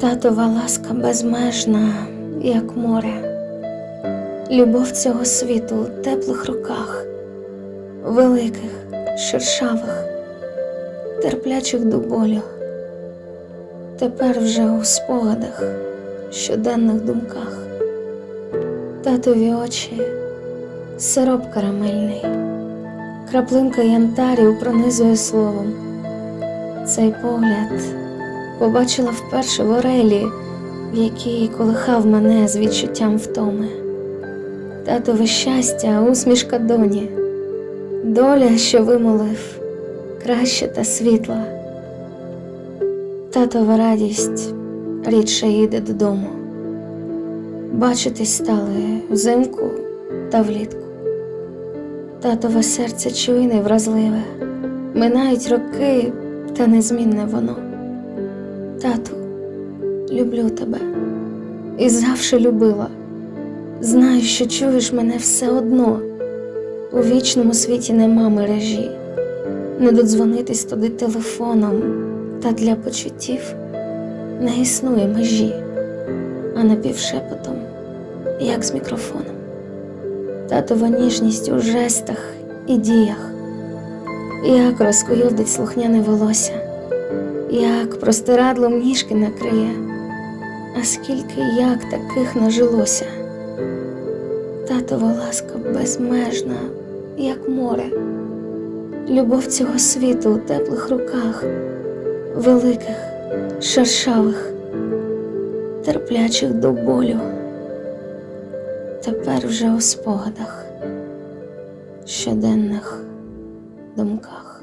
Татова ласка безмежна, як море, любов цього світу у теплих руках, великих, шершавих, терплячих до болю, тепер вже у спогадах, щоденних думках, татові очі сироп карамельний, краплинка янтарю пронизує словом. Цей погляд побачила вперше в орелі, в якій колихав мене з відчуттям втоми. Татове щастя, усмішка доні, доля, що вимолив, краща та світла. Татова радість рідше їде додому. Бачитись стали взимку та влітку. Татове серце чуйне й вразливе, минають роки, та незмінне воно. Тату, люблю тебе і завжди любила. Знаю, що чуєш мене все одно. У вічному світі нема мережі, не додзвонитись туди телефоном, та для почуттів не існує межі, а напівшепотом, як з мікрофоном. Татова ніжність у жестах і діях, як розкуйовдить слухняне волосся, як простирадлом ніжки накриє, а скільки як таких нажилося. Татова ласка безмежна, як море, любов цього світу у теплих руках, великих, шершавих, терплячих до болю. Тепер вже у спогадах, щоденних думках.